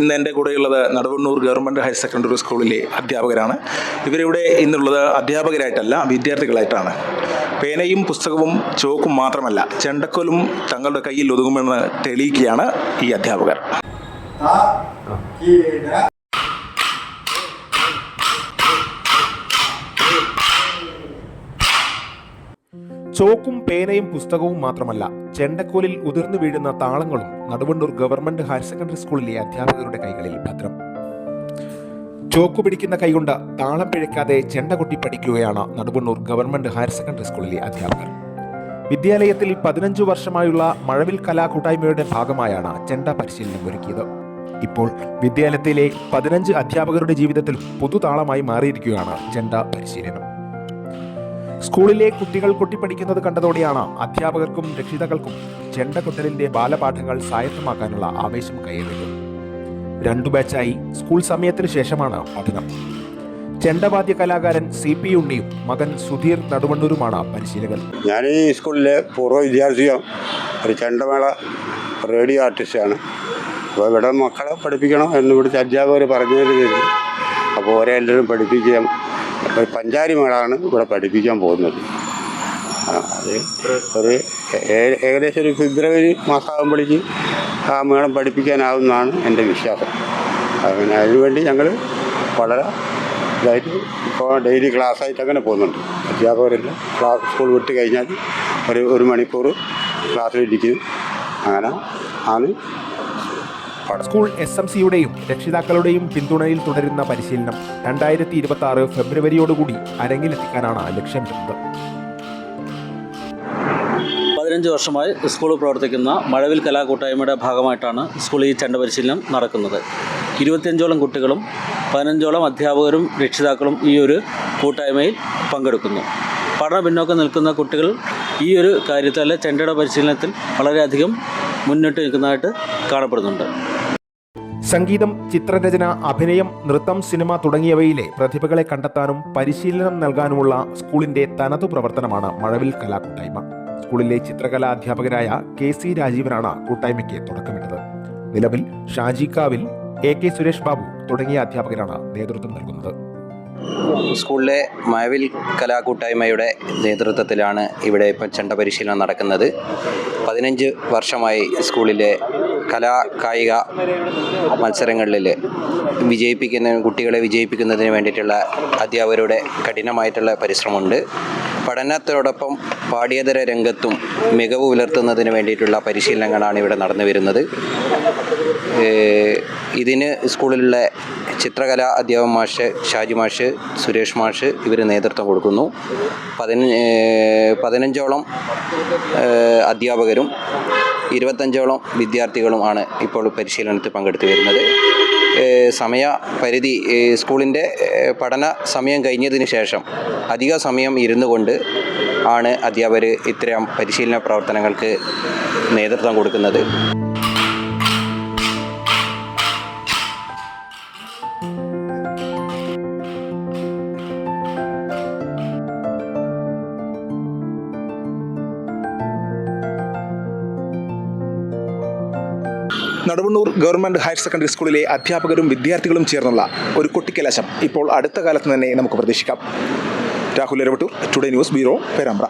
ഇന്ന് എന്റെ കൂടെയുള്ളത് നടുവണ്ണൂർ ഗവൺമെന്റ് ഹയർ സെക്കൻഡറി സ്കൂളിലെ അധ്യാപകരാണ്. ഇവരിവിടെ ഇന്നുള്ളത് അധ്യാപകരായിട്ടല്ല വിദ്യാർത്ഥികളായിട്ടാണ്. പേനയും പുസ്തകവും ചോക്കും മാത്രമല്ല ചെണ്ടക്കോലും തങ്ങളുടെ കയ്യിൽ ഒതുങ്ങുമെന്ന് തെളിയിക്കുകയാണ് ഈ അധ്യാപകർ. ചോക്കും പേനയും പുസ്തകവും മാത്രമല്ല ചെണ്ടക്കോലിൽ ഉതിർന്നു വീഴുന്ന താളങ്ങളും നടുവണ്ണൂർ ഗവൺമെന്റ് ഹയർ സെക്കൻഡറി സ്കൂളിലെ അധ്യാപകരുടെ കൈകളിൽ ഭദ്രം. ചോക്കു പിടിക്കുന്ന കൈകൊണ്ട് താളം പിഴയ്ക്കാതെ ചെണ്ട കൊട്ടി പഠിക്കുകയാണ് നടുവണ്ണൂർ ഗവൺമെന്റ് ഹയർ സെക്കൻഡറി സ്കൂളിലെ അധ്യാപകർ. വിദ്യാലയത്തിൽ പതിനഞ്ചു വർഷമായുള്ള മഴവിൽ കലാകൂട്ടായ്മയുടെ ഭാഗമായാണ് ചെണ്ട പരിശീലനം ഒരുക്കിയത്. ഇപ്പോൾ വിദ്യാലയത്തിലെ പതിനഞ്ച് അധ്യാപകരുടെ ജീവിതത്തിൽ പുതുതാളമായി മാറിയിരിക്കുകയാണ് ചെണ്ട പരിശീലനം. സ്കൂളിലെ കുട്ടികൾ കൊട്ടിപ്പടിക്കുന്നത് കണ്ടതോടെയാണ് അധ്യാപകർക്കും രക്ഷിതാക്കൾക്കും ചെണ്ടകൊട്ടലിന്റെ ബാലപാഠങ്ങൾ സായത്തമാക്കാനുള്ള ആവേശം കൈവരുന്നത് രണ്ടു ബാച്ചായി സ്കൂൾ സമയത്തിന് ശേഷമാണ് പഠനം. ചെണ്ടവാദ്യ കലാകാരൻ സി പി ഉണ്ണിയും മകൻ സുധീർ നടുവണ്ണൂരുമാണ് പരിശീലകൻ. ഞാൻ ഈ സ്കൂളിലെ പൂർവ വിദ്യാർത്ഥിയാണ് ഒരു ചെണ്ടമേള റേഡിയോ ആർട്ടിസ്റ്റാണ് അപ്പോൾ ഇവിടെ മക്കളെ പഠിപ്പിക്കണം എന്ന് ഇവിടുത്തെ അധ്യാപകർ പറഞ്ഞു തരുന്നത് അപ്പോൾ ഓരോ എല്ലാവരും പഠിപ്പിക്കാൻ ഒരു പഞ്ചാരി മേളാണ് ഇവിടെ പഠിപ്പിക്കാൻ പോകുന്നത്. ഒരു ഏകദേശം ഒരു ഫെബ്രുവരി മാസമാകുമ്പോഴേക്ക് ആ മേളം പഠിപ്പിക്കാനാവുമെന്നാണ് എന്റെ വിശ്വാസം. അങ്ങനെ അതിനുവേണ്ടി ഞങ്ങൾ വളരെ ഇതായിട്ട് ഇപ്പോൾ ഡെയിലി ക്ലാസ്സായിട്ട് അങ്ങനെ പോകുന്നുണ്ട്. അധ്യാപകരെല്ലാം ക്ലാസ് സ്കൂൾ വിട്ട് കഴിഞ്ഞാൽ ഒരു ഒരു മണിക്കൂർ ക്ലാസ്സിലിരിക്കും. അങ്ങനെ ആണ് സ്കൂൾ എസ് എം സിയുടെയും രക്ഷിതാക്കളുടെയും പിന്തുണയിൽ തുടരുന്ന പരിശീലനം രണ്ടായിരത്തി ഇരുപത്തി ആറ് ഫെബ്രുവരിയോടുകൂടി അരങ്ങിലെത്തിക്കാനാണ് ലക്ഷ്യം വരുന്നത്. പതിനഞ്ച് വർഷമായി സ്കൂൾ പ്രവർത്തിക്കുന്ന മഴവിൽ കലാകൂട്ടായ്മയുടെ ഭാഗമായിട്ടാണ് സ്കൂളിൽ ഈ ചണ്ട പരിശീലനം നടക്കുന്നത്. ഇരുപത്തിയഞ്ചോളം കുട്ടികളും പതിനഞ്ചോളം അധ്യാപകരും രക്ഷിതാക്കളും ഈ ഒരു കൂട്ടായ്മയിൽ പങ്കെടുക്കുന്നു. പഠന പിന്നോക്കം നിൽക്കുന്ന കുട്ടികൾ ഈ ഒരു കാര്യത്തിൽ ചെണ്ടയുടെ പരിശീലനത്തിൽ വളരെയധികം മുന്നിട്ട് നിൽക്കുന്നതായിട്ട് കാണപ്പെടുന്നുണ്ട്. സംഗീതം ചിത്രരചന അഭിനയം നൃത്തം സിനിമ തുടങ്ങിയവയിലെ പ്രതിഭകളെ കണ്ടെത്താനും പരിശീലനം നൽകാനുമുള്ള സ്കൂളിന്റെ തനതു പ്രവർത്തനമാണ് മഴവിൽ കലാകൂട്ടായ്മ. സ്കൂളിലെ ചിത്രകലാ അധ്യാപകരായ കെ സി രാജീവനാണ് കൂട്ടായ്മയ്ക്ക് തുടക്കമിട്ടത്. നിലവിൽ ഷാജിക്കാവിൽ എ കെ സുരേഷ് ബാബു തുടങ്ങിയ അധ്യാപകരാണ് നേതൃത്വം നൽകുന്നത്. സ്കൂളിലെ മഴവിൽ കലാകൂട്ടായ്മയുടെ നേതൃത്വത്തിലാണ് ഇവിടെ ഇപ്പം ചണ്ട പരിശീലനം നടക്കുന്നത്. പതിനഞ്ച് വർഷമായി സ്കൂളിലെ കലാ കായിക മത്സരങ്ങളിൽ വിജയിപ്പിക്കുന്ന കുട്ടികളെ വിജയിപ്പിക്കുന്നതിന് വേണ്ടിയിട്ടുള്ള അധ്യാപകരുടെ കഠിനമായിട്ടുള്ള പരിശ്രമമുണ്ട്. പഠനത്തോടൊപ്പം പാഠ്യേതര രംഗത്തും മികവ് പുലർത്തുന്നതിന് വേണ്ടിയിട്ടുള്ള പരിശീലനങ്ങളാണ് ഇവിടെ നടന്നു വരുന്നത്. ഇതിന് സ്കൂളിലുള്ള ചിത്രകലാ അധ്യാപക മാഷ് ഷാജി മാഷ് സുരേഷ് മാഷ് ഇവർ നേതൃത്വം കൊടുക്കുന്നു. പതിന പതിനഞ്ചോളം അധ്യാപകരും ഇരുപത്തഞ്ചോളം വിദ്യാർത്ഥികളും ആണ് ഇപ്പോൾ പരിശീലനത്തിൽ പങ്കെടുത്തു വരുന്നത്. സമയ പരിധി സ്കൂളിന്റെ പഠന സമയം കഴിഞ്ഞതിന് ശേഷം അധിക സമയം ഇരുന്നു കൊണ്ട് ആണ് അധ്യാപകർ ഇത്തരം പരിശീലന പ്രവർത്തനങ്ങൾക്ക് നേതൃത്വം കൊടുക്കുന്നത്. നടുവണ്ണൂർ ഗവൺമെന്റ് ഹയർ സെക്കൻഡറി സ്കൂളിലെ അധ്യാപകരും വിദ്യാർത്ഥികളും ചേർന്നുള്ള ഒരു കൊട്ടിക്കലാശം ഇപ്പോൾ അടുത്ത കാലത്ത് തന്നെ നമുക്ക് പ്രതീക്ഷിക്കാം. Rahul Eravattur today news bureau Perambra.